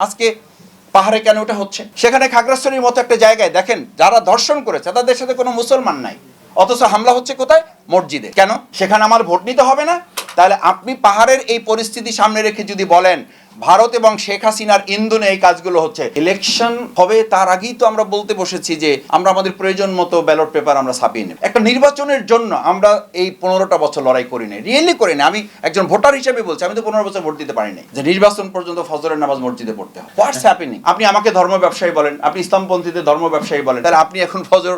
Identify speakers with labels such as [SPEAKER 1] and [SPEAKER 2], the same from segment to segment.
[SPEAKER 1] আজকে পাহাড়ে কেন ওটা হচ্ছে? সেখানে খাগড়াছড়ির মতো একটা জায়গায় দেখেন, যারা দর্শন করেছে, তাদের সাথে কোনো মুসলমান নাই। অথচ হামলা হচ্ছে কোথায়? মসজিদে। কেন? সেখানে আমার ভোট নিতে হবে না? তাহলে আপনি পাহাড়ের এই পরিস্থিতি সামনে রেখে যদি বলেন, ভারত এবং শেখ হাসিনার ইন্ধনে এই কাজগুলো হচ্ছে। ইলেকশন হবে, তার আগেই তো আমরা বলতে বসেছি যে আমরা আমাদের প্রয়োজন মতো ব্যালট পেপার আমরা ছাপিয়ে নেব। একটা নির্বাচনের জন্য আমরা এই পনেরোটা বছর লড়াই করি নাই। রিয়েলি করি না আমি একজন ভোটার হিসেবে বলছি, আমি তো পনেরো বছর ভোট দিতে পারি নাই। যে নির্বাচন পর্যন্ত ফজরের নামাজ মসজিদে পড়তে হয়। হোয়াটস হ্যাপেনিং আপনি আমাকে ধর্ম ব্যবসায়ী বলেন, আপনি ইসলামপন্থীদের ধর্ম ব্যবসায়ী বলেন, তাহলে আপনি এখন ফজর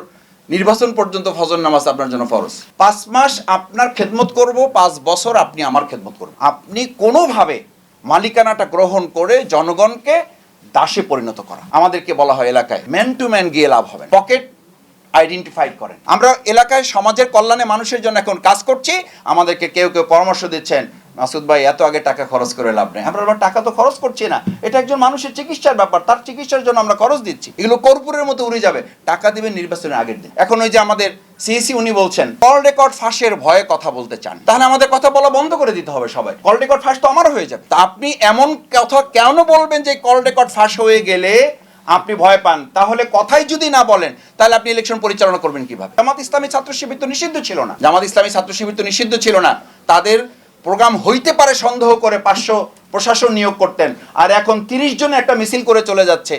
[SPEAKER 1] নির্বাচন পর্যন্ত ফজর নামাজ আপনার জন্য ফরজ। পাঁচ মাস আপনার খেদমত করব, পাঁচ বছর আপনি আমার খেদমত করবেন। আপনি কোনোভাবে মালিকানাটা গ্রহণ করে জনগণকে দাসে পরিণত করা। আমাদেরকে বলা হয় এলাকায় ম্যান টু ম্যান গিয়ে লাভ হবে। পকেট আইডেন্টিফাই করেন। আমরা এলাকায় সমাজের কল্যাণে মানুষের জন্য এখন কাজ করছি। আমাদেরকে কেউ কেউ পরামর্শ দিচ্ছেন মাসুদ ভাই, এত আগে টাকা খরচ করে লাভ নেই। আমরা টাকা তো খরচ করছি না। এটা একজন মানুষের চিকিৎসার ব্যাপার, তার চিকিৎসার জন্য আমরা খরচ দিচ্ছি। এগুলো কর্পূরের মতো উড়ে যাবে। টাকা দিবেন নির্বাচনের আগের দিন। এখন ওই যে আমাদের সিএসি উনি বলছেন কল রেকর্ড ফাঁসের ভয়ে কথা বলতে চান। তাহলে আমাদের কথা বলা বন্ধ করে দিতে হবে সবাই। কল রেকর্ড ফাঁস তো আমারও হয়ে যাবে। তা আপনি এমন কথা কেন বলবেন যে কল রেকর্ড ফাঁস হয়ে গেলে আপনি ভয় পান? তাহলে কথাই যদি না বলেন, তাহলে আপনি ইলেকশন পরিচালনা করবেন কীভাবে? জামাত ইসলামী ছাত্র শিবির তো নিষিদ্ধ ছিল না। জামাত ইসলামী ছাত্র শিবির তো নিষিদ্ধ ছিল না। তাদের প্রোগ্রাম হইতে পারে সন্দেহ করে পাঁচশো প্রশাসন নিয়োগ করতেন। আর এখন তিরিশ জন একটা মিছিল করে চলে যাচ্ছে।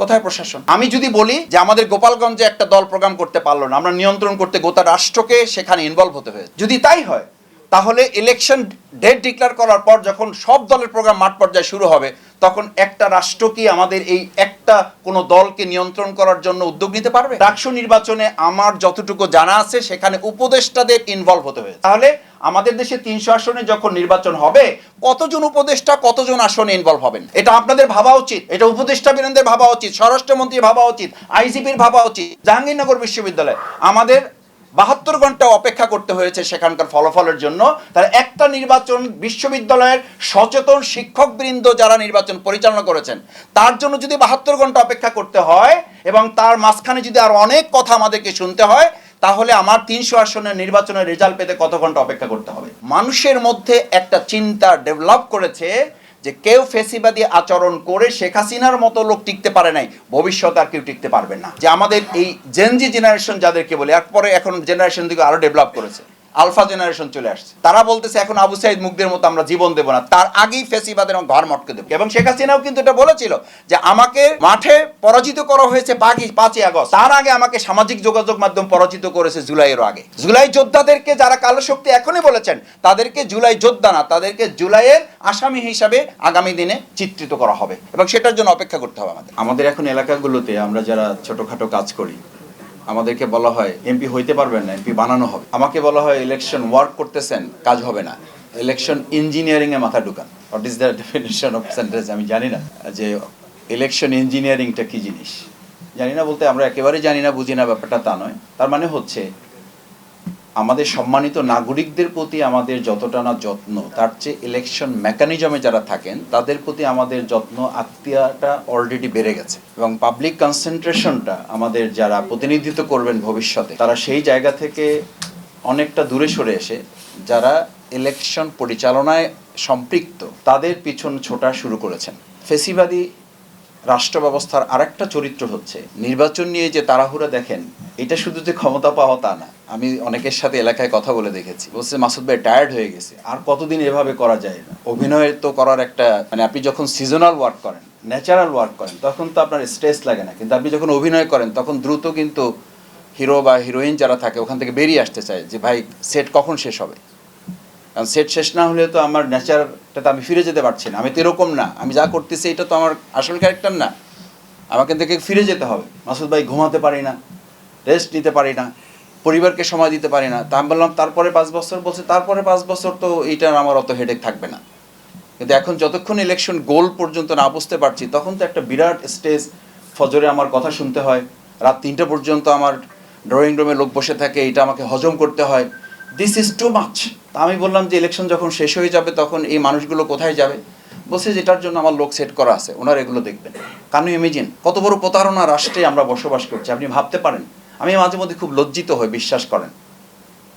[SPEAKER 1] কোথায় প্রশাসন? আমি যদি বলি যে আমাদের গোপালগঞ্জে একটা দল প্রোগ্রাম করতে পারল না, আমরা নিয়ন্ত্রণ করতে গোটা রাষ্ট্রকে সেখানে ইনভলভ হতে হয়েছে। যদি তাই হয় তাহলে ইলেকশন ডেট ডিক্লেয়ার করার পর যখন সব দলের প্রোগ্রাম মাঠ পর্যায়ে শুরু হবে, তখন একটা রাষ্ট্র কি আমাদের এই একটা কোনো দলকে নিয়ন্ত্রণ করার জন্য উদ্যোগ নিতে পারবে? ডাকসু নির্বাচনে আমার যতটুকু জানা আছে, সেখানে উপদেষ্টাদের ইনভলভ হতে হয়েছে। তাহলে আমাদের দেশে তিনশো আসনে যখন নির্বাচন হবে, কতজন উপদেষ্টা, কতজন আসনে ইনভলভ হবেন? এটা আপনাদের ভাবা উচিত, এটা উপদেষ্টা বীরেন্দ্রের ভাবা উচিত, স্বরাষ্ট্রমন্ত্রীর ভাবা উচিত, আইজিপির ভাবা উচিত, জাহাঙ্গীরনগর বিশ্ববিদ্যালয়। আমাদের বাহাত্তর ঘণ্টা অপেক্ষা করতে হয়েছে সেখানকার ফলাফলের জন্য। তাহলে একটা নির্বাচন বিশ্ববিদ্যালয়ের সচেতন শিক্ষকবৃন্দ যারা নির্বাচন পরিচালনা করেছেন, তার জন্য যদি বাহাত্তর ঘণ্টা অপেক্ষা করতে হয় এবং তার মাঝখানে যদি আর অনেক কথা আমাদেরকে শুনতে হয়, তাহলে আমার তিনশো আসনের নির্বাচনের রেজাল্ট পেতে কত ঘণ্টা অপেক্ষা করতে হবে? মানুষের মধ্যে একটা চিন্তা ডেভেলপ করেছে যে কেউ ফেসিবাদী আচরণ করে শেখ হাসিনার মতো লোক টিকতে পারে নাই, ভবিষ্যতে আর কেউ টিকতে পারবে না। যে আমাদের এই জেনজি জেনারেশন যাদেরকে বলে, এরপরে এখন জেনারেশন দিকে আরও ডেভেলপ করেছে। আলফা জেনারেশন চলে আসছে। তারা বলতেছে, এখন আবু সাইদ মুখদের মতো আমরা জীবন দেবো না। তার আগেই ফেসিবাদের ঘর মটকে দেবো। এবং শেখ হাসিনাও কিন্তু এটা বলেছিল যে, আমাকে মাঠে পরাজিত করা হয়েছে পাঁচই পাঁচই আগস্ট। তার আগে আমাকে সামাজিক যোগাযোগ মাধ্যম পরাজিত করেছে জুলাইয়ের আগে। জুলাই যোদ্ধাদেরকে যারা কালো শক্তি এখনই বলেছেন, তাদেরকে জুলাই যোদ্ধা না, তাদেরকে জুলাইয়ের আসামি হিসাবে আগামী দিনে চিত্রিত করা হবে। এবং সেটার জন্য অপেক্ষা করতে হবে আমাদের। আমাদের এখন এলাকাগুলোতে আমরা যারা ছোটখাটো কাজ করি আমাদেরকে বলা হয় এমপি হইতে পারবেন না এমপি বানানো হবে। আমাকে বলা হয় ইলেকশন ওয়ার্ক করতেছেন, কাজ হবে না। ইলেকশন ইঞ্জিনিয়ারিং এ মাথা ঢুকান। What is the definition of sentence আমি জানি না। যে ইলেকশন ইঞ্জিনিয়ারিংটা কি জিনিস? জানি না বলতে আমরা একেবারে জানি না, বুঝি না, ব্যাপারটা তা নয়। তার মানে হচ্ছে আমাদের সম্মানিত নাগরিকদের প্রতি আমাদের যতটা না যত্ন, তার চেয়ে ইলেকশন মেকানিজমে যারা থাকেন, তাদের প্রতি আমাদের যত্ন আত্মীয়টা অলরেডি বেড়ে গেছে। এবং পাবলিক কনসেন্ট্রেশনটা আমাদের যারা প্রতিনিধিত্ব করবেন ভবিষ্যতে, তারা সেই জায়গা থেকে অনেকটা দূরে সরে এসে, যারা ইলেকশন পরিচালনায় সম্পৃক্ত, তাদের পিছন ছোটা শুরু করেছেন। ফেসিবাদী রাষ্ট্র ব্যবস্থার আরেকটা চরিত্র হচ্ছে। নির্বাচন নিয়ে যে তাড়াহুড়া দেখেন, এটা শুধু যে ক্ষমতা পাওয়া তা না। আমি অনেকের সাথে এলাকায় কথা বলে দেখেছি। বলছে, মাসুদ ভাই টায়ার্ড হয়ে গেছে। আর কতদিন এভাবে করা যায় না? অভিনয় তো করার একটা মানে আপনি যখন সিজনাল ওয়ার্ক করেন ন্যাচারাল ওয়ার্ক করেন, তখন তো আপনার স্ট্রেস লাগে না। কিন্তু আপনি যখন অভিনয় করেন, তখন দ্রুত কিন্তু হিরো বা হিরোইন যারা থাকে, ওখান থেকে বেরিয়ে আসতে চায় যে, ভাই সেট কখন শেষ হবে? কারণ সেট শেষ না হলে তো আমার নেচারটাতে আমি ফিরে যেতে পারছি না। আমি তো এরকম না। আমি যা করতেছি এটা তো আমার আসল ক্যারেক্টার না। আমাকে থেকে ফিরে যেতে হবে। মাসুদ ভাই ঘুমাতে পারি না রেস্ট নিতে পারি না, পরিবারকে সময় দিতে পারি না। তা আমি বললাম, তারপরে পাঁচ বছর, বলছে, তারপরে পাঁচ বছর তো এইটার আমার অত হেডেক থাকবে না। কিন্তু এখন যতক্ষণ ইলেকশন গোল পর্যন্ত না বুঝতে পারছি, তখন তো একটা বিরাট স্টেজ ফজরে আমার কথা শুনতে হয়। রাত তিনটে পর্যন্ত আমার ড্রয়িং রুমে লোক বসে থাকে, এটা আমাকে হজম করতে হয়। দিস ইজ টু মাচ তা আমি বললাম যে ইলেকশন যখন শেষ হয়ে যাবে, তখন এই মানুষগুলো কোথায় যাবে? বলছে যেটার জন্য আমার লোক সেট করা আছে, ওনারা এগুলো দেখবেন। কানু ইমেজিন কত বড় প্রতারণা রাষ্ট্রে আমরা বসবাস করছি, আপনি ভাবতে পারেন। আমি মাঝে মধ্যে খুব লজ্জিত হই, বিশ্বাস করেন।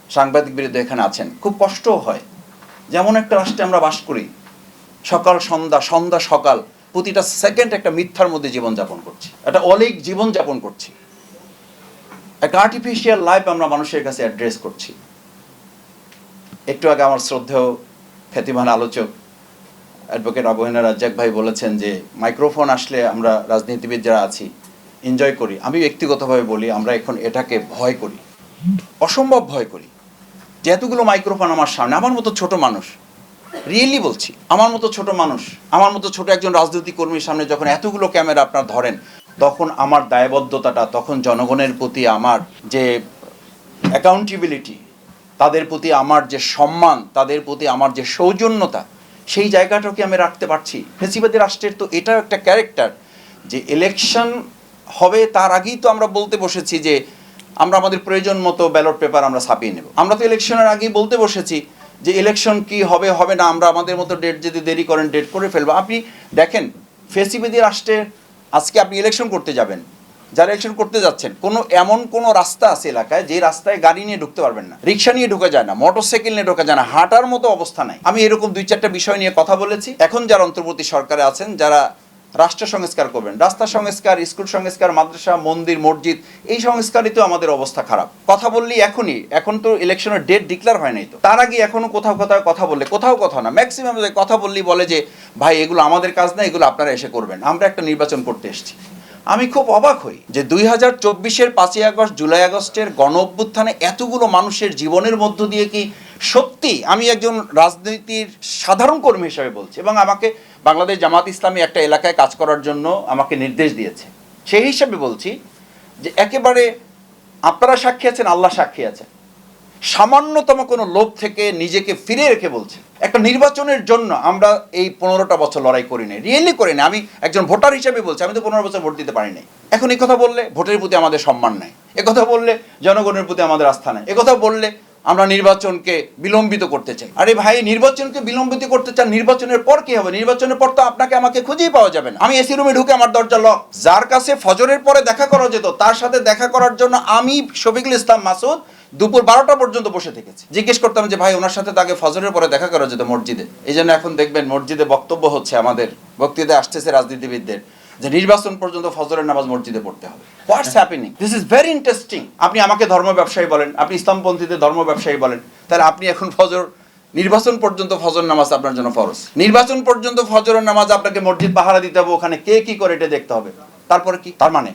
[SPEAKER 1] সাংবাদিক বিরুদ্ধে এখানে আছেন, খুব কষ্টও হয়। যেমন একটা রাষ্ট্রে আমরা বাস করি, সকাল, সন্ধ্যা সন্ধ্যা, সকাল, প্রতিটা সেকেন্ড একটা মিথ্যার মধ্যে জীবনযাপন করছি। একটা অলিক জীবনযাপন করছি। একটা আর্টিফিশিয়াল লাইফ আমরা মানুষের কাছে অ্যাড্রেস করছি। একটু আগে আমার শ্রদ্ধেয় খ্যাতিমান আলোচক অ্যাডভোকেট আবহিনা রাজ্জাক ভাই বলেছেন যে, মাইক্রোফোন আসলে আমরা রাজনীতিবিদ যারা আছি এনজয় করি। আমি ব্যক্তিগতভাবে বলি, আমরা এখন এটাকে ভয় করি। অসম্ভব ভয় করি। যে এতগুলো মাইক্রোফোন আমার সামনে, আমার মতো ছোট মানুষ রিয়েলি বলছি, আমার মতো ছোট মানুষ, আমার মতো ছোট একজন রাজনৈতিক কর্মীর সামনে যখন এতগুলো ক্যামেরা আপনার ধরেন, তখন আমার দায়বদ্ধতাটা, তখন জনগণের প্রতি আমার যে অ্যাকাউন্টেবিলিটি তাদের প্রতি আমার যে সম্মান, তাদের প্রতি আমার যে সৌজন্যতা, সেই জায়গাটাকে আমি রাখতে পারছি। ফেসিবাদী রাষ্ট্রের তো এটাও একটা ক্যারেক্টার যে ইলেকশন হবে তার আগেই তো আমরা বলতে বসেছি যে আমরা আমাদের প্রয়োজন মতো ব্যালট পেপার আমরা ছাপিয়ে নেব। আমরা তো ইলেকশনের আগেই বলতে বসেছি যে ইলেকশন কি হবে হবে না, আমরা আমাদের মতো ডেট যদি দেরি করেন ডেট করে ফেলব। আপনি দেখেন, ফেসিবাদী রাষ্ট্রের আজকে আপনি ইলেকশন করতে যাবেন। যারা ইলেকশন করতে যাচ্ছেন, কোনো এমন কোনো রাস্তা আছে এলাকায় যে রাস্তায় গাড়ি নিয়ে ঢুকতে পারবেন না, রিক্সা নিয়ে ঢোকা যায় না, মোটরসাইকেল নিয়ে ঢোকা যায় না, হাঁটার মতো অবস্থা নাই। আমি এরকম দুই চারটা বিষয় নিয়ে কথা বলেছি। এখন যারা অন্তর্বর্তী সরকারে আছেন, যারা রাষ্ট্র সংস্কার করবেন, রাস্তা সংস্কার, স্কুল সংস্কার, মাদ্রাসা, মন্দির, মসজিদ, এই সংস্কারই তো আমাদের অবস্থা খারাপ। কথা বললি এখনই, এখন তো ইলেকশনের ডেট ডিক্লেয়ার হয় নাই তো। তার আগে এখনও কোথাও কোথাও কথা বললে, কোথাও কথা না ম্যাক্সিমাম কথা বললি বলে যে, ভাই, এগুলো আমাদের কাজ না, এগুলো আপনারা এসে করবেন। আমরা একটা নির্বাচন করতে এসেছি। আমি খুব অবাক হই যে দুই হাজার চব্বিশের পাঁচই আগস্ট, জুলাই আগস্টের গণ অভ্যুত্থানে এতগুলো মানুষের জীবনের মধ্য দিয়ে কি সত্যি আমি একজন রাজনীতির সাধারণ কর্মী হিসাবে বলছি এবং আমাকে বাংলাদেশ জামাত ইসলামী একটা এলাকায় কাজ করার জন্য আমাকে নির্দেশ দিয়েছে। সেই হিসাবে বলছি যে একেবারে আপনারা সাক্ষী আছেন, আল্লাহ সাক্ষী আছেন। সামান্যতম কোনো লোভ থেকে নিজেকে ফিরে রেখে বলছে। একটা নির্বাচনের জন্য আমরা এই পনেরোটা বছর লড়াই করি নাই। রিয়েলি করি না আমি একজন ভোটার হিসেবে বলছি, আমি তো পনেরো বছর ভোট দিতে পারি নাই। এখন এই কথা বললে ভোটের প্রতি আমাদের সম্মান নাই। কথা বললে জনগণের প্রতি আমাদের আস্থা নাই। কথা বললে আমরা নির্বাচনকে বিলম্বিত করতে চাই। আরে ভাই, নির্বাচনকে বিলম্বিত করতে চান, নির্বাচনের পর কি হবে? নির্বাচনের পর তো আপনাকে আমাকে খুঁজেই পাওয়া যাবে না। আমি এসি রুমে ঢুকে আমার দরজা লক যার কাছে ফজরের পরে দেখা করা যেত, তার সাথে দেখা করার জন্য আমি শফিকুল ইসলাম মাসুদ দুপুর বারোটা পর্যন্ত বসে থেকেছি। জিজ্ঞেস করতাম যে, ভাই, ওনার সাথে তাকে ফজরের পরে দেখা করা যেত মসজিদে। এই জন্য এখন দেখবেন মসজিদে বক্তব্য হচ্ছে আমাদের। বক্তৃতা আসতেছে রাজনীতিবিদদের। যে নির্বাচন পর্যন্ত ফজরের নামাজ মসজিদে পড়তে হবে। What's happening this is very interesting আপনি আমাকে ধর্ম ব্যবসায়ী বলেন, আপনি ইসলামপন্থীদের ধর্ম ব্যবসায়ী বলেন, তাহলে আপনি এখন ফজর, নির্বাচন পর্যন্ত ফজর নামাজ আপনার জন্য ফরজ। নির্বাচন পর্যন্ত ফজরের নামাজ আপনাকে মসজিদ পাহারা দিতে হবে, ওখানে কে কি করে এটা দেখতে হবে। তারপরে কি? তার মানে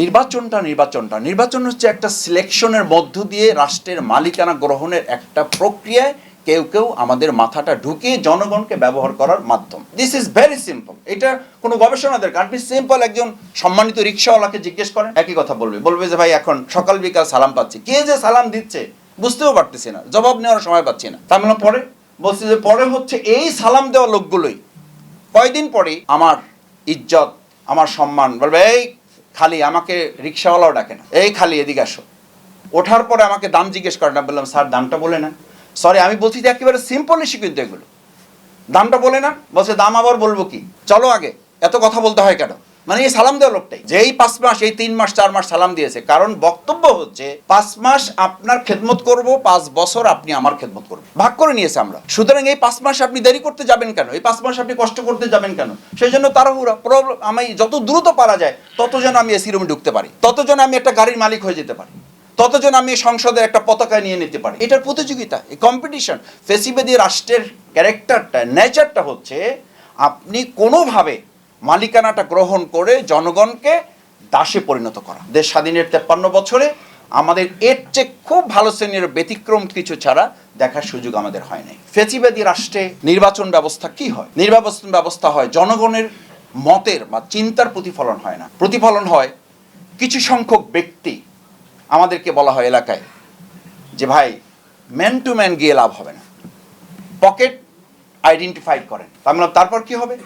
[SPEAKER 1] নির্বাচনটা নির্বাচনটা, নির্বাচন হচ্ছে একটা সিলেকশনের মধ্য দিয়ে রাষ্ট্রের মালিকানা গ্রহণের একটা প্রক্রিয়ায় কেউ কেউ আমাদের মাথাটা ঢুকিয়ে জনগণকে ব্যবহার করার মাধ্যম। দিস ইজ ভেরি সিম্পল এটা কোনো গবেষণা দরকার। আপনি সিম্পল একজন সম্মানিত রিক্সাওয়ালাকে জিজ্ঞেস করেন, একই কথা বলবে। বলবে যে, ভাই, এখন সকাল বিকাল সালাম পাচ্ছি। কে যে সালাম দিচ্ছে বুঝতেও পারতেছি না। জবাব নেওয়ার সময় পাচ্ছি না। তার মানে পরে বলছি যে, পরে হচ্ছে এই সালাম দেওয়া লোকগুলোই। কয়দিন পরেই আমার ইজ্জত, আমার সম্মান বলবে, এই খালি আমাকে রিক্সাওয়ালাও ডাকে না। এই খালি এদিকে আসো। ওঠার পরে আমাকে দাম জিজ্ঞেস করে না বললাম, স্যার, দামটা বলে না সরি আমি বলছি যে একেবারে সিম্পল ইস্যু এগুলো। দামটা বলে না বলছে দাম আবার বলব কি? চলো আগে, এত কথা বলতে হয় কেন? মানে এই সালাম দেওয়া লোকটাই, যে এই পাঁচ মাস, এই তিন মাস, চার মাস সালাম দিয়েছে। কারণ বক্তব্য হচ্ছে, পাঁচ মাস আপনার খেদমত করব, পাঁচ বছর আপনি আমার খেদমত করবেন। ভাগ করে নিয়েছে আমরা। সুতরাং এই পাঁচ মাস আপনি দেরি করতে যাবেন কেন? এই পাঁচ মাস আপনি কষ্ট করতে যাবেন কেন? সেই জন্য তাড়াহুড়া প্রবলেম আমি যত দ্রুত পারা যায়, তত যেন আমি এসি রুমে ঢুকতে পারি, তত যেন আমি একটা গাড়ির মালিক হয়ে যেতে পারি। ততজন আমি সংসদের একটা পতাকা নিয়ে নিতে পারি। এটার প্রতিযোগিতা, এই কম্পিটিশন ফেসিবাদী রাষ্ট্রের ক্যারেক্টারটা নেচারটা হচ্ছে আপনি কোনোভাবে মালিকানাটা গ্রহণ করে জনগণকে দাসে পরিণত করা। দেশ স্বাধীনের তেপ্পান্ন বছরে আমাদের এর চেয়ে খুব ভালো শ্রেণির ব্যতিক্রম কিছু ছাড়া দেখার সুযোগ আমাদের হয় নাই। ফেসিবাদী রাষ্ট্রে নির্বাচন ব্যবস্থা কি হয়? নির্বাচন ব্যবস্থা হয় জনগণের মতের বা চিন্তার প্রতিফলন হয় না। প্রতিফলন হয় কিছু সংখ্যক ব্যক্তি আমাদেরকে বলা হয় এলাকায় যে ভাই ম্যান টু ম্যান গিয়ে লাভ হবে না। পকেট আইডেন্টিফাই করেন। তার মানে তারপর কি হবে?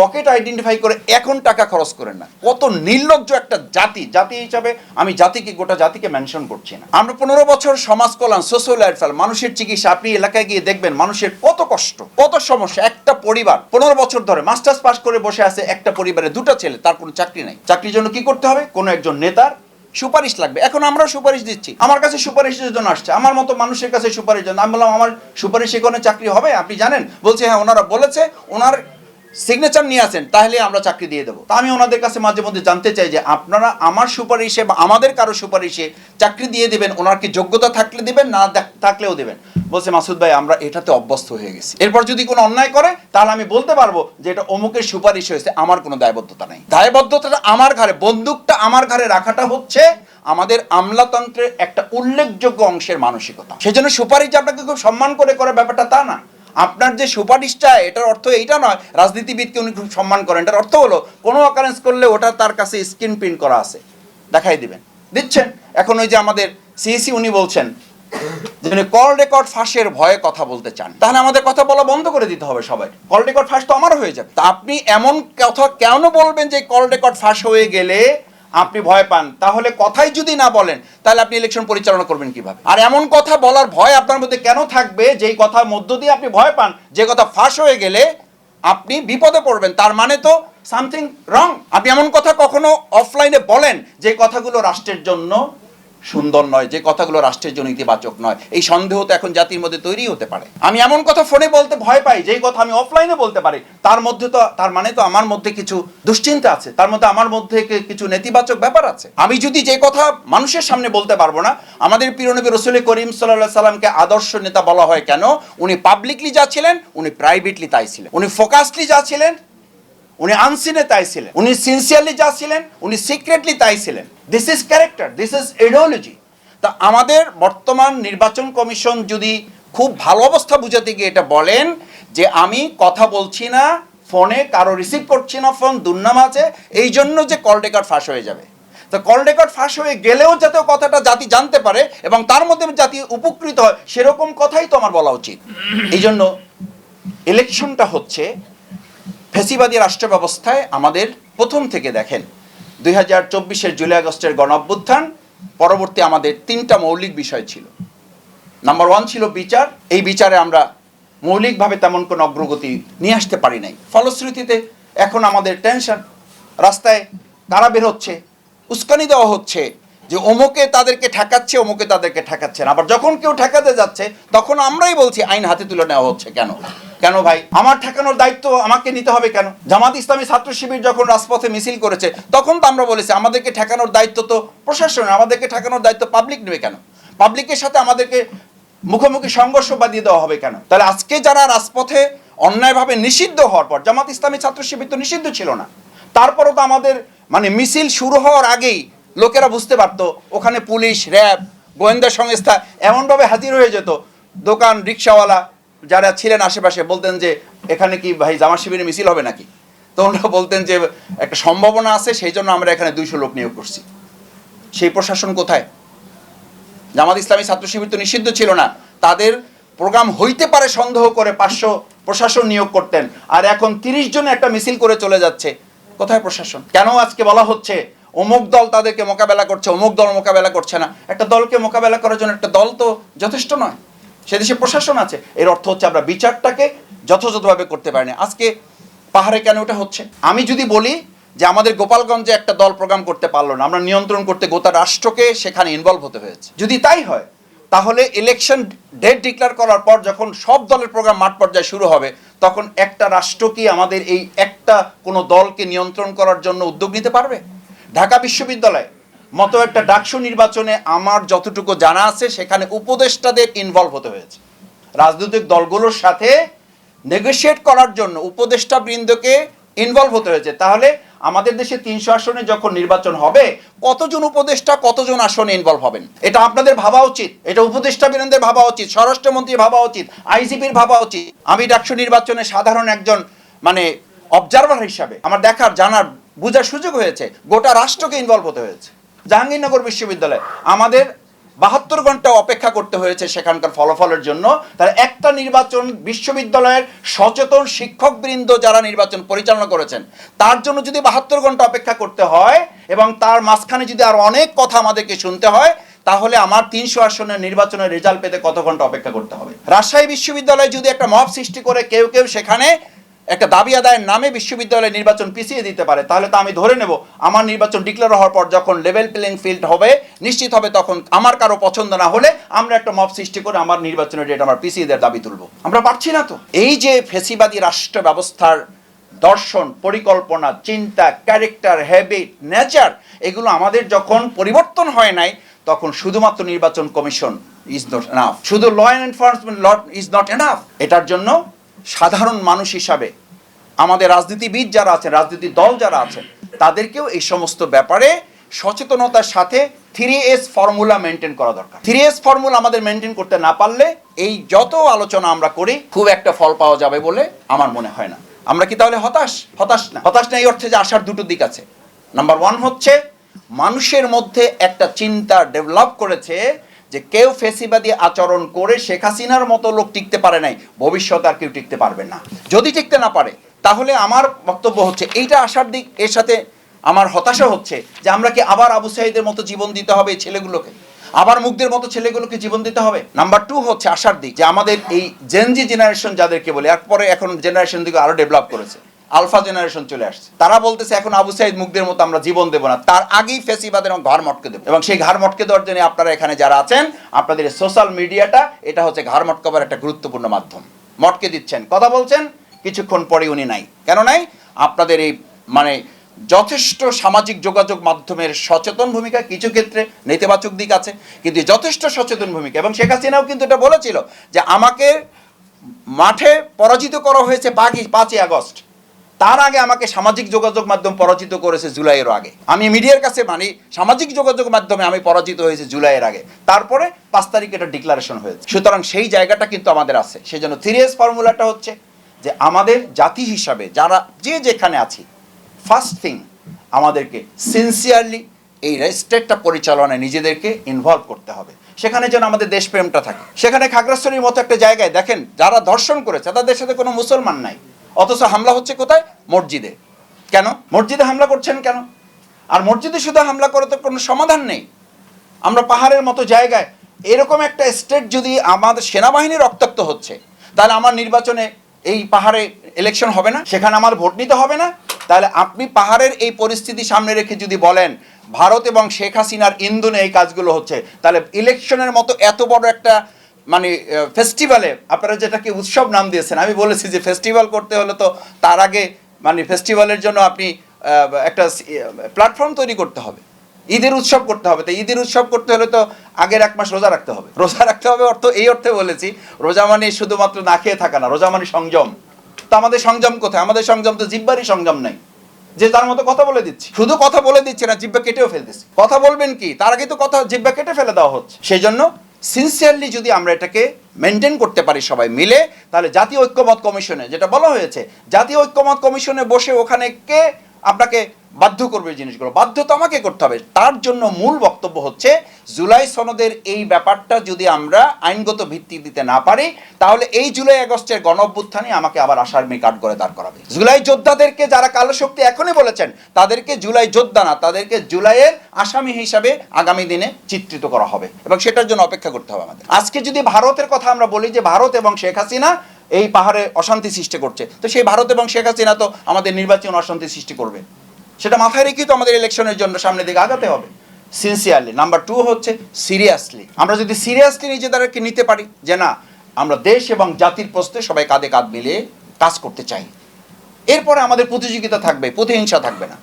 [SPEAKER 1] পকেট আইডেন্টিফাই করে এখন টাকা খরচ করেন না। কত নির্লজ্জ একটা জাতি জাতি হিসাবে আমি জাতিকে, গোটা জাতিকে মেনশন করছি না। আমরা পনেরো বছর সমাজ কল্যাণ সোশ্যাল লাইফস্টাইল মানুষের চিকিৎসা, আপনি এলাকায় গিয়ে দেখবেন মানুষের কত কষ্ট, কত সমস্যা। একটা পরিবার, পনেরো বছর ধরে মাস্টার্স পাস করে বসে আছে, একটা পরিবারে দুটো ছেলে, তার কোনো চাকরি নাই। চাকরির জন্য কি করতে হবে? কোনো একজন নেতার সুপারিশ লাগবে। এখন আমরা সুপারিশ দিচ্ছি। আমার কাছে সুপারিশের জন্য আসছে। আমার মতো মানুষের কাছে সুপারিশ জন্য। আমি বললাম, আমার সুপারিশ এখানে চাকরি হবে? আপনি জানেন? বলছে হ্যাঁ ওনারা বলেছে, ওনার সিগনেচার নিয়ে আসেন, তাহলে আমরা চাকরি দিয়ে দেবো। তা আমি ওনাদের কাছে মাঝে মধ্যে জানতে চাই যে আপনারা আমার সুপারিশে বা আমাদের কারও সুপারিশে চাকরি দিয়ে দেবেন, ওনার কি যোগ্যতা থাকলে দিবেন, না থাকলেও দেবেন? বলছে, মাসুদ ভাই, আমরা এটাতে অভ্যস্ত হয়ে গেছি। এরপর যদি কোনো অন্যায় করে, তাহলে আমি বলতে পারব যে এটা অমুকের সুপারিশ হয়েছে, আমার কোনো দায়বদ্ধতা নেই। দায়বদ্ধতাটা আমার ঘাড়ে, বন্দুকটা আমার ঘাড়ে রাখাটা হচ্ছে আমাদের আমলাতন্ত্রের একটা উল্লেখযোগ্য অংশের মানসিকতা। সেজন্য সুপারিশ আপনাকে খুব সম্মান করে করে ব্যাপারটা তা না। আপনার যে সুপারিশটা, এটার অর্থ এইটা নয়, রাজনীতিবিদকে উনি খুব সম্মান করেন। এটার অর্থ হলো, কোনো অকারেন্স করলে ওটা তার কাছে স্ক্রিন প্রিন্ট করা আছে। দেখাই দিবেন। দিচ্ছেন? এখন ওই যে আমাদের সিএসি উনি বলছেন, যে কল রেকর্ড ফাঁসের ভয়ে কথা বলতে চান। তাহলে আমাদের কথা বলা বন্ধ করে দিতে হবে সবাই। কল রেকর্ড ফাঁস তো আমারও হয়ে যাবে। তা আপনি এমন কথা কেন বলবেন যে কল রেকর্ড ফাঁস হয়ে গেলে আপনি ভয় পান, তাহলে কথাই যদি না বলেন, তাহলে আপনি ইলেকশন পরিচালনা করবেন কীভাবে? আর এমন কথা বলার ভয় আপনার মধ্যে কেন থাকবে? যেই কথার মধ্য দিয়ে আপনি ভয় পান, যে কথা ফাঁস হয়ে গেলে আপনি বিপদে পড়বেন। তার মানে তো সামথিং রং আপনি এমন কথা কখনো অফলাইনে বলেন যে কথাগুলো রাষ্ট্রের জন্য সুন্দর নয়, যে কথাগুলো রাষ্ট্রের জন্য ইতিবাচক নয়। এই সন্দেহ তো এখন জাতির মধ্যে তৈরি হতে পারে। আমি এমন কথা ফোনে বলতে ভয় পাই, যেই কথা আমি অফলাইনে বলতে পারি। তার মধ্যে তো, তার মানে তো আমার মধ্যে কিছু দুশ্চিন্তা আছে। তার মধ্যে আমার মধ্যে কিছু নেতিবাচক ব্যাপার আছে। আমি যদি যে কথা মানুষের সামনে বলতে পারব না, আমাদের প্রিয় নবী রসুল করিম সাল্লাহ সাল্লামকে আদর্শ নেতা বলা হয় কেন? উনি পাবলিকলি যা ছিলেন, উনি প্রাইভেটলি তাই ছিলেন। উনি ফোকাসলি যা ছিলেন উনি আনসিনে তাই ছিলেন। উনি সিনসিয়ারলি যা ছিলেন, উনি সিক্রেটলি তাই ছিলেন। This is character this is ideology তা আমাদের বর্তমান নির্বাচন কমিশন যদি খুব ভালো অবস্থা বুঝাতে গিয়ে এটা বলেন, যে আমি কথা বলছি না, ফোনে কারও রিসিভ করছি না, ফোন দুর্নাম আছে, এই জন্য যে কল রেকর্ড ফাঁস হয়ে যাবে। তো কল রেকর্ড ফাঁস হয়ে গেলেও যাতে কথাটা জাতি জানতে পারে এবং তার মধ্যে জাতি উপকৃত হয়, সেরকম কথাই তো আমার বলা উচিত। এই জন্য ইলেকশনটা হচ্ছে ফেসিবাদী রাষ্ট্র ব্যবস্থায় আমাদের প্রথম থেকে দেখেন, দুই হাজার চব্বিশের জুলাই আগস্টের গণ অভ্যুত্থান পরবর্তী আমাদের তিনটা মৌলিক বিষয় ছিল। নাম্বার ওয়ান ছিল বিচার, এই বিচারে আমরা মৌলিকভাবে তেমন কোনো অগ্রগতি নিয়ে আসতে পারি নাই। ফলশ্রুতিতে এখন আমাদের টেনশন রাস্তায় কারা বের হচ্ছে, উস্কানি দেওয়া হচ্ছে যে অমুকে তাদেরকে ঠেকাচ্ছে, অমুকে তাদেরকে ঠেকাচ্ছে না। আবার যখন কেউ ঠেকাতে যাচ্ছে, তখন আমরাই বলছি, আইন হাতে তুলে নেওয়া হচ্ছে কেন? কেন ভাই? আমার ঠেকানোর দায়িত্ব আমাকে নিতে হবে কেন? জামাত ইসলামী ছাত্র শিবির যখন রাজপথে মিছিল করেছে, তখন তো আমরা বলেছি, আমাদেরকে ঠেকানোর দায়িত্ব তো প্রশাসনের আমাদেরকে ঠেকানোর দায়িত্ব পাবলিক নেবে কেন? পাবলিকের সাথে আমাদেরকে মুখোমুখি সংঘর্ষ বাদিয়ে দেওয়া হবে কেন? তাহলে আজকে যারা রাজপথে অন্যায়ভাবে নিষিদ্ধ হওয়ার পর, জামাত ইসলামী ছাত্র শিবির তো নিষিদ্ধ ছিল না, তারপরও তো আমাদের মানে মিছিল শুরু হওয়ার আগেই লোকেরা বুঝতে পারতো, ওখানে পুলিশ, র্যাব, গোয়েন্দা সংস্থা এমনভাবে হাজির হয়ে যেত, দোকান, রিক্সাওয়ালা যারা ছিলেন আশেপাশে বলতেন যে, এখানে কি ভাই জামা শিবিরে মিছিল হবে নাকি? তো ওনারা বলতেন যে, একটা সম্ভাবনা আছে, সেই জন্য আমরা এখানে দুইশো লোক নিয়োগ করছি। সেই প্রশাসন কোথায়? জামাত ইসলামী ছাত্র শিবির তো নিষিদ্ধ ছিল না। তাদের প্রোগ্রাম হইতে পারে সন্দেহ করে পাঁচশো প্রশাসন নিয়োগ করতেন। আর এখন তিরিশ জন একটা মিছিল করে চলে যাচ্ছে। কোথায় প্রশাসন? কেন আজকে বলা হচ্ছে অমুক দল তাদেরকে মোকাবেলা করছে, অমুক দল মোকাবেলা করছে না? একটা দলকে মোকাবেলা করার জন্য একটা দল তো যথেষ্ট নয়। সে দেশে প্রশাসন আছে। এর অর্থ হচ্ছে আমরা বিচারটাকে যথাযথভাবে করতে পারিনি আজকে পাহাড়ে কেন ওটা হচ্ছে? আমি যদি বলি যে আমাদের গোপালগঞ্জে একটা দল প্রোগ্রাম করতে পারল না, আমরা নিয়ন্ত্রণ করতে গোটা রাষ্ট্রকে সেখানে ইনভলভ হতে হয়েছে। যদি তাই হয়, তাহলে ইলেকশন ডেট ডিক্লেয়ার করার পর যখন সব দলের প্রোগ্রাম মাঠ পর্যায়ে শুরু হবে, তখন একটা রাষ্ট্র কি আমাদের এই একটা কোনো দলকে নিয়ন্ত্রণ করার জন্য উদ্যোগ নিতে পারবে? ঢাকা বিশ্ববিদ্যালয় মতো একটা ডাকসু নির্বাচনে আমার যতটুকু জানা আছে, সেখানে উপদেষ্টাদের ইনভলভ হতে হয়েছে। রাজনৈতিক দলগুলোর সাথে নেগোশিয়েট করার জন্য উপদেষ্টা বৃন্দকে ইনভলভ হতে হয়েছে। তাহলে আমাদের দেশে তিনশো আসনে যখন নির্বাচন হবে, কতজন উপদেষ্টা, কতজন আসনে ইনভলভ হবেন? এটা আপনাদের ভাবা উচিত। এটা উপদেষ্টা বৃন্দের ভাবা উচিত স্বরাষ্ট্রমন্ত্রী ভাবা উচিত, আইজিপির ভাবা উচিত। আমি ডাকসু নির্বাচনে সাধারণ একজন মানে অবজারভার হিসাবে আমার দেখার, জানার, বোঝার সুযোগ হয়েছে। গোটা রাষ্ট্রকে ইনভলভ হতে হয়েছে। জাহাঙ্গীরনগর বিশ্ববিদ্যালয়। আমাদের বাহাত্তর ঘণ্টা অপেক্ষা করতে হয়েছে সেখানকার ফলাফলের জন্য। তার একটা নির্বাচন বিশ্ববিদ্যালয়ের সচেতন শিক্ষকবৃন্দ যারা নির্বাচন পরিচালনা করেছেন, তার জন্য যদি বাহাত্তর ঘণ্টা অপেক্ষা করতে হয় এবং তার মাঝখানে যদি আর অনেক কথা আমাদেরকে শুনতে হয়, তাহলে আমার তিনশো আসনের নির্বাচনের রেজাল্ট পেতে কত ঘণ্টা অপেক্ষা করতে হবে? রাজশাহী বিশ্ববিদ্যালয়ে যদি একটা মব সৃষ্টি করে কেউ কেউ সেখানে একটা দাবি আদায়ের নামে বিশ্ববিদ্যালয়ে নির্বাচন পিছিয়ে দিতে পারে, তাহলে তো আমি ধরে নেব, আমার নির্বাচন ডিক্লেয়ার হওয়ার পর যখন লেভেল প্লেইং ফিল্ড হবে, নিশ্চিত হবে তখন আমার কারও পছন্দ না হলে আমরা একটা মব সৃষ্টি করে আমার নির্বাচনের ডেট আমার পিছিয়ে দেওয়ার দাবি তুলব। আমরা পারছি না তো। এই যে ফেসিবাদী রাষ্ট্র ব্যবস্থার দর্শন, পরিকল্পনা, চিন্তা ক্যারেক্টার হ্যাবিট নেচার এগুলো আমাদের যখন পরিবর্তন হয় নাই, তখন শুধুমাত্র নির্বাচন কমিশন ইজ নট এনাফ শুধু law and enforcement law is not enough এটার জন্য সাধারণ মানুষ হিসাবে আমাদের রাজনীতিবিদ যারা আছেন, রাজনীতি দল যারা আছেন, তাদেরকেও এই সমস্ত ব্যাপারে সচেতনতার সাথে থ্রি এস ফর্মুলা মেনটেন করা দরকার। থ্রি এস ফর্মুলা আমাদের মেনটেন করতে না পারলে এই যত আলোচনা আমরা করি, খুব একটা ফল পাওয়া যাবে বলে আমার মনে হয় না। আমরা কি তাহলে হতাশ? হতাশ না। হতাশ না এই অর্থে যে আসার দুটো দিক আছে। নাম্বার ওয়ান হচ্ছে, মানুষের মধ্যে একটা চিন্তা ডেভেলপ করেছে যে কেউ ফেসিবাদী আচরণ করে শেখ হাসিনার মতো লোক টিকতে পারে নাই, ভবিষ্যতে আর কেউ টিকতে পারবে না। যদি টিকতে না পারে, তাহলে আমার বক্তব্য হচ্ছে, এইটা আসার দিক, এর সাথে আমার হতাশা হচ্ছে যে আমরা কি আবার আবু সাইদের মতো জীবন দিতে হবে ছেলেগুলোকে? আবার মুগ্ধের মতো ছেলেগুলোকে জীবন দিতে হবে? নাম্বার টু হচ্ছে আসার দিক, যে আমাদের এই জেনজি জেনারেশন যাদেরকে বলে, এরপরে এখন জেনারেশন দিকে আরও ডেভেলপ করেছে। আলফা জেনারেশন চলে আসছে। তারা বলতেছে, এখন আবু সাইদ মুগ্ধের মতো আমরা জীবন দেবো না। তার আগেই ফেসিবাদের ঘর মটকে দেবো। এবং সেই ঘর মটকে দেওয়ার জন্য আপনারা এখানে যারা আছেন, আপনাদের সোশ্যাল মিডিয়াটা এটা হচ্ছে ঘর মটকাবার একটা গুরুত্বপূর্ণ মাধ্যম। মটকে দিচ্ছেন। কথা বলছেন, কিছুক্ষণ পরে উনি নাই। কেন নাই? আপনাদের এই মানে যথেষ্ট সামাজিক যোগাযোগ মাধ্যমের সচেতন ভূমিকা কিছু ক্ষেত্রে নেতিবাচক দিক আছে, কিন্তু যথেষ্ট সচেতন ভূমিকা। এবং শেখ হাসিনাও কিন্তু এটা বলেছিল যে, আমাকে মাঠে পরাজিত করা হয়েছে পাঁচই পাঁচই আগস্ট। তার আগে আমাকে সামাজিক যোগাযোগ মাধ্যম পরাজিত করেছে জুলাইয়ের আগে। আমি মিডিয়ার কাছে মানি, সামাজিক যোগাযোগ মাধ্যমে আমি পরাজিত হয়েছে জুলাইয়ের আগে। তারপরে পাঁচ তারিখে এটা ডিক্লারেশন হয়েছে। সুতরাং সেই জায়গাটা কিন্তু আমাদের আছে। সেই জন্য থ্রিএস ফর্মুলাটা হচ্ছে যে আমাদের জাতি হিসাবে যারা যে যেখানে আছি ফার্স্ট থিং আমাদেরকে সিনসিয়ারলি এই স্টেটটা পরিচালনায় নিজেদেরকে ইনভলভ করতে হবে। সেখানে যেন আমাদের দেশপ্রেমটা থাকে। সেখানে খাগড়াছড়ির মতো একটা জায়গায় দেখেন, যারা দর্শন করেছে, তাদের সাথে কোনো মুসলমান নাই। অথচ হামলা হচ্ছে কোথায়? মসজিদে। কেন? মসজিদে হামলা করছেন কেন? আর মসজিদে শুধু হামলা করে তো কোনো সমাধান নেই। আমরা পাহাড়ের মতো জায়গায় এরকম একটা স্টেট যদি আমাদের সেনাবাহিনী রক্তাক্ত হচ্ছে, তাহলে আমার নির্বাচনে এই পাহাড়ে ইলেকশন হবে না? সেখানে আমার ভোট নিতে হবে না? তাহলে আপনি পাহাড়ের এই পরিস্থিতি সামনে রেখে যদি বলেন, ভারত এবং শেখ হাসিনার ইন্ধনে এই কাজগুলো হচ্ছে, তাহলে ইলেকশনের মতো এত বড় একটা মানে ফেস্টিভ্যালে আপনারা যেটাকে উৎসব নাম দিয়েছেন, আমি বলেছি যে ফেস্টিভ্যাল করতে হলে তো তার আগে মানে ফেস্টিভ্যালের জন্য আপনি একটা প্ল্যাটফর্ম তৈরি করতে হবে। ঈদের উৎসব করতে হবে। তো ঈদের উৎসব করতে হলে তো আগের এক মাস রোজা রাখতে হবে। রোজা রাখতে হবে অর্থ, এই অর্থে বলেছি, রোজা মানে শুধুমাত্র না খেয়ে থাকা না, রোজা মানে সংযম। তো আমাদের সংযম কোথায়? আমাদের সংযম তো জিব্বারই সংযম নাই। যে তার মতো কথা বলে দিচ্ছি। শুধু কথা বলে দিচ্ছে না, জিব্বা কেটেও ফেলতেছি। কথা বলবেন কি? তার আগে তো কথা, জিব্বা কেটে ফেলে দেওয়া হচ্ছে। সেই জন্য সিনসিয়ারলি যদি আমরা এটাকে মেনটেন করতে পারি সবাই মিলে, তাহলে জাতীয় ঐক্যমত কমিশনে, যেটা বলা হয়েছে, জাতীয় ঐক্যমত কমিশনে বসে ওখানে কে আপনাকে বাধ্য করবে জিনিসগুলো। বাধ্য তো আমাকে করতে হবে। তার জন্য মূল বক্তব্য হচ্ছে, জুলাই সনদের এই ব্যাপারটা যদি আমরা আইনগত ভিত্তি দিতে না পারি, তাহলে এই জুলাই আগস্টের গণ অভ্যুত্থানে আমাকে আবার আশার মে কাঠ করে দাঁড় করাবে। জুলাই যোদ্ধাদেরকে যারা কালো শক্তি এখনই বলেছেন, তাদেরকে জুলাই যোদ্ধা না, তাদেরকে জুলাইয়ের আসামি হিসাবে আগামী দিনে চিত্রিত করা হবে। এবং সেটার জন্য অপেক্ষা করতে হবে আমাদের। আজকে যদি ভারতের কথা আমরা বলি যে ভারত এবং শেখ হাসিনা এই পাহাড়ে অশান্তি সৃষ্টি করছে, তো সেই ভারত এবং শেখ হাসিনা তো আমাদের নির্বাচন অশান্তি সৃষ্টি করবে। সেটা মাথায় রেখেই তো আমাদের ইলেকশনের জন্য সামনের দিকে আগাতে হবে। সিনসিয়ারলি নাম্বার টু হচ্ছে সিরিয়াসলি আমরা যদি সিরিয়াসলি নিজেদেরকে নিতে পারি, যে না, আমরা দেশ এবং জাতির প্রশ্নে সবাই কাঁধে কাঁধ মিলিয়ে কাজ করতে চাই। এরপরে আমাদের প্রতিযোগিতা থাকবে, প্রতিহিংসা থাকবে না।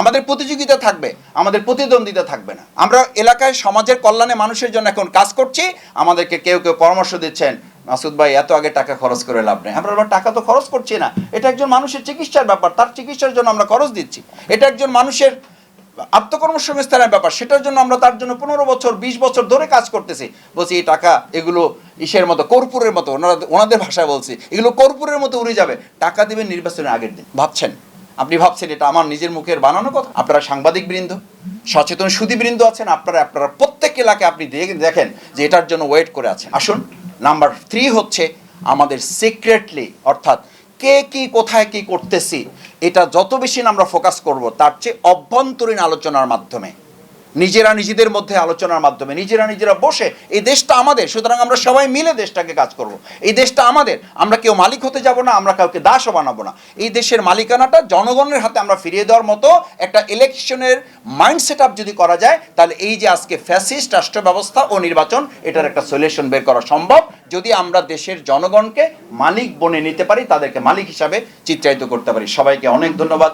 [SPEAKER 1] আমাদের প্রতিযোগিতা থাকবে, আমাদের প্রতিদ্বন্দ্বিতা থাকবে না। আমরা এলাকায় সমাজের কল্যাণে মানুষের জন্য এখন কাজ করছি, আমাদেরকে কেউ কেউ পরামর্শ দিচ্ছেন মাসুদ ভাই, এত আগে টাকা খরচ করে লাভ নেই। আমরা টাকা তো খরচ করছি না। এটা একজন মানুষের চিকিৎসার ব্যাপার, তার চিকিৎসার জন্য আমরা খরচ দিচ্ছি। এটা একজন মানুষের আত্মকর্মসংস্থানের ব্যাপার, সেটার জন্য আমরা তার জন্য পনেরো বছর, বিশ বছর ধরে কাজ করতেছি। বলছি, এই টাকা, এগুলো ইসের মতো, কর্পূরের মতো, ওনারা, ওনাদের ভাষায় বলছি, এগুলো কর্পূরের মতো উড়ে যাবে। টাকা দেবেন নির্বাচনের আগের দিন। ভাবছেন? আপনি ভাবছেন এটা আমার নিজের মুখের বানানো কথা? আপনারা সাংবাদিক বৃন্দ, সচেতন সুদীবৃন্দ আছেন, আপনারা আপনারা প্রত্যেক এলাকায় আপনি দেখে- দেখেন যে এটার জন্য ওয়েট করে আছেন। আসুন। নাম্বার থ্রি হচ্ছে আমাদের সিক্রেটলি অর্থাৎ কে কি, কোথায় কি করতেছি, এটা যত বেশি আমরা ফোকাস করব, তার চেয়ে অভ্যন্তরীণ আলোচনার মাধ্যমে। নিজেরা নিজেদের মধ্যে আলোচনার মাধ্যমে, নিজেরা নিজেরা বসে, এই দেশটা আমাদের, সুতরাং আমরা সবাই মিলে দেশটাকে কাজ করব। এই দেশটা আমাদের, আমরা কেউ মালিক হতে যাব না, আমরা কাউকে দাসও বানাবো না। এই দেশের মালিকানাটা জনগণের হাতে আমরা ফিরিয়ে দেওয়ার মতো একটা ইলেকশনের মাইন্ড সেট যদি করা যায়, তাহলে এই যে আজকে ফ্যাসিস্ট রাষ্ট্র ব্যবস্থা ও নির্বাচন, এটার একটা সলিউশন বের করা সম্ভব। যদি আমরা দেশের জনগণকে মালিক বনে নিতে পারি, তাদেরকে মালিক হিসাবে চিত্রায়িত করতে পারি। সবাইকে অনেক ধন্যবাদ।